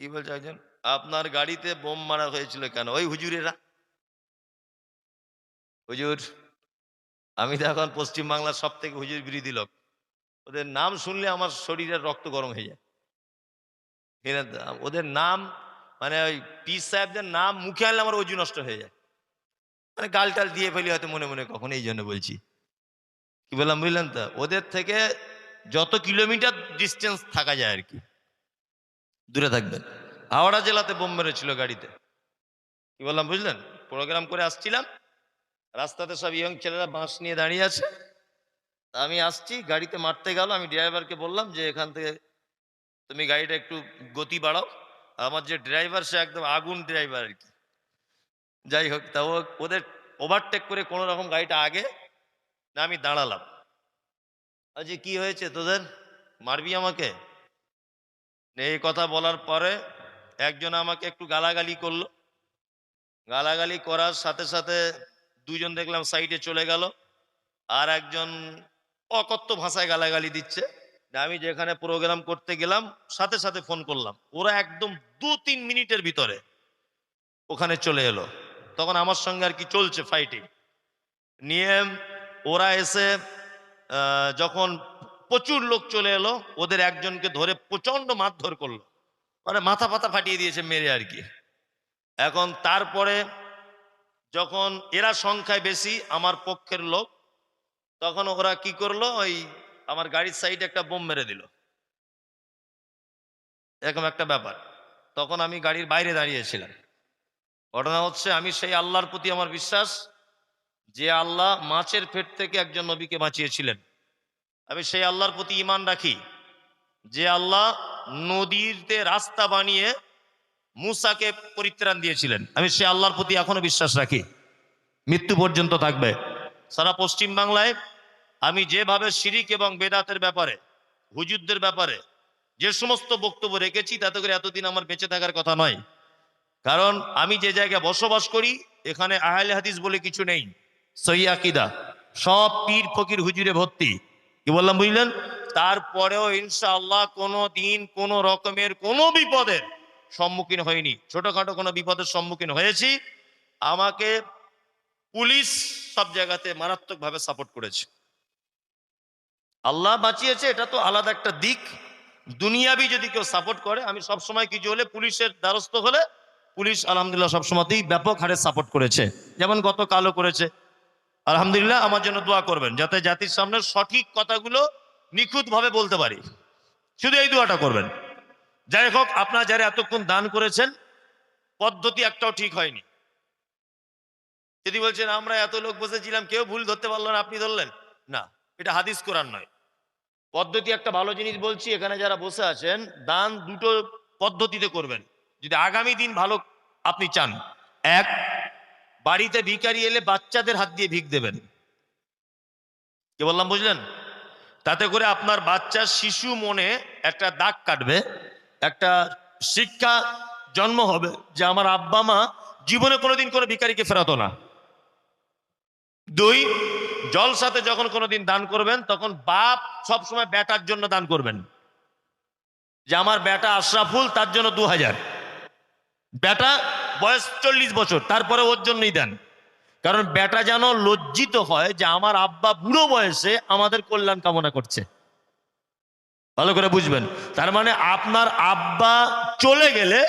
কি বলছে একজন? আপনার গাড়িতে বোম মারা হয়েছিল কেন? ওই হুজুরেরা। হুজুর, আমি তো এখন পশ্চিমবাংলার সব থেকে হুজুর বিরোধী লোক। ওদের নাম শুনলে আমার শরীরের রক্ত গরম হয়ে যায়। ওদের নাম মানে ওই পিস সাহেবদের নাম মুখে আনলে আমার অজু নষ্ট হয়ে যায়। মানে গাল টাল দিয়ে ফেলি হয়তো মনে মনে কখন, এই জন্য বলছি। কি বললাম বুঝলেন তো? ওদের থেকে যত কিলোমিটার ডিস্টেন্স থাকা যায় আর কি। দূরে থাকবেন। হাওড়া জেলাতে বোম মেরেছিল গাড়িতে। কি বললাম, বুঝলেন? প্রোগ্রাম করে আসছিলাম। রাস্তাতে সব ইয়ং ছেলেরা বাঁশ নিয়ে দাঁড়িয়ে আছে। আমি আসছি, গাড়িতে মারতে গেল। আমি ড্রাইভারকে বললাম যে, এখান থেকে তুমি গাড়িটা একটু গতি বাড়াও। আমার যে ড্রাইভার সে একদম আগুন ড্রাইভার আর কি। যাই হোক, তা ওদের ওভারটেক করে কোনো রকম গাড়িটা আগে না আমি দাঁড়ালাম। আজকে কি হয়েছে তোদের? মারবি আমাকে? এই কথা বলার পরে একজন আমাকে একটু গালাগালি করল। গালাগালি করার সাথে সাথে দুজন দেখলাম সাইডে চলে গেল আর একজন অকথ্য ভাষায় গালাগালি দিচ্ছে। আমি যেখানে প্রোগ্রাম করতে গেলাম, সাথে সাথে ফোন করলাম। ওরা একদম দু তিন মিনিটের ভিতরে ওখানে চলে এলো। তখন আমার সঙ্গে আর কি চলছে ফাইটিং নিয়ে ওরা এসে যখন প্রচুর লোক চলে এলো, ওদের একজনকে ধরে প্রচণ্ড মারধর করল। মানে মাথা পাতা ফাটিয়ে দিয়েছে মেরে আর কি। এখন তারপরে যখন এরা সংখ্যায় বেশি, আমার পক্ষের লোক, তখন ওরা কি করল, ওই আমার গাড়ির সাইডে একটা বোম মেরে দিল। এরকম একটা ব্যাপার। তখন আমি গাড়ির বাইরে দাঁড়িয়েছিলাম ঘটনা হচ্ছে, আমি সেই আল্লাহর প্রতি আমার বিশ্বাস, যে আল্লাহ মাছের পেট থেকে একজন নবীকে বাঁচিয়েছিলেন। আমি সেই আল্লাহর প্রতি ইমান রাখি, যে আল্লাহ নদীতে রাস্তা বানিয়ে মুসাকে পরিত্রাণ দিয়েছিলেন। আমি সে আল্লাহর প্রতি এখনও বিশ্বাস রাখি। মৃত্যু পর্যন্ত থাকবে। সারা পশ্চিম বাংলায় আমি যেভাবে শিরিক এবং বেদাতের ব্যাপারে, হুজুরদের ব্যাপারে যে সমস্ত বক্তব্য রেখেছি, তাতে করে এতদিন আমার বেঁচে থাকার কথা নয়। কারণ আমি যে জায়গায় বসবাস করি, এখানে আহলে হাদিস বলে কিছু নেই। সহি আকিদা। সব পীর ফকির হুজুরে ভর্তি। কি বললাম বুঝলেন? তারপরেও ইনশাআল্লাহ কোনো দিন কোনো রকমের কোনো বিপদের সম্মুখীন হয়নি ছোটখাটো কোনো বিপদের সম্মুখীন হয়েছি। আমাকে পুলিশ সব জায়গাতে মারাত্মকভাবে সাপোর্ট করেছে। আল্লাহ বাঁচিয়েছে, এটা তো আলাদা একটা দিক। দুনিয়াবি যদি কেউ সাপোর্ট করে, আমি সব সময় কিছু হলে পুলিশের দ্বারস্থ হলে পুলিশ আলহামদুলিল্লাহ সবসময়তেই ব্যাপক হারে সাপোর্ট করেছে। যেমন গত কালও করেছে। আলহামদুলিল্লাহ, আমার জন্য দোয়া করবেন, যাতে জাতির সামনে সঠিক কথাগুলো নিখুঁতভাবে বলতে পারি। শুধু এই দোয়াটা করবেন। যাই হোক, আপনারা যারা এতক্ষণ দান করেছেন, পদ্ধতি একটাও ঠিক হয়নি। যদি বলছেন, আমরা এত লোক বসেছিলাম, কেউ ভুল ধরতে পারল না, আপনি ধরলেন? না, এটা হাদিস কোরআন নয়। পদ্ধতি একটা ভালো জিনিস বলছি, এখানে যারা বসে আছেন, দান দুটো পদ্ধতিতে করবেন। যদি আগামী দিন ভালো আপনি চান, এক বাড়িতে ভিখারি এলে বাচ্চাদের হাত দিয়ে ভিক দেবেন। কি বললাম বুঝলেন? তাতে করে আপনার বাচ্চা শিশু মনে একটা দাগ কাটবে, একটা শিক্ষা জন্ম হবে যে আমার আব্বা মা জীবনে কোনোদিন কোনো ভিখারিকে ফেরাতো না। দুই, জলসাতে যখন কোনোদিন দান করবেন, তখন বাপ সব সময় বেটার জন্য দান করবেন। যে আমার বেটা আশরাফুল, তার জন্য দু হাজার বেটা বয়স চল্লিশ বছর, তারপরে ওর জন্যই দেন। কারণ বেটা যেন লজ্জিত হয় যে আমার আব্বা বুড়ো বয়সে আমাদের কল্যাণ কামনা করছে। ভালো করে বুঝবেন। তার মানে আপনার আব্বা চলে গেলে,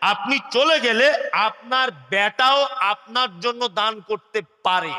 আপনি চলে গেলে আপনার বেটাও আপনার জন্য দান করতে পারে।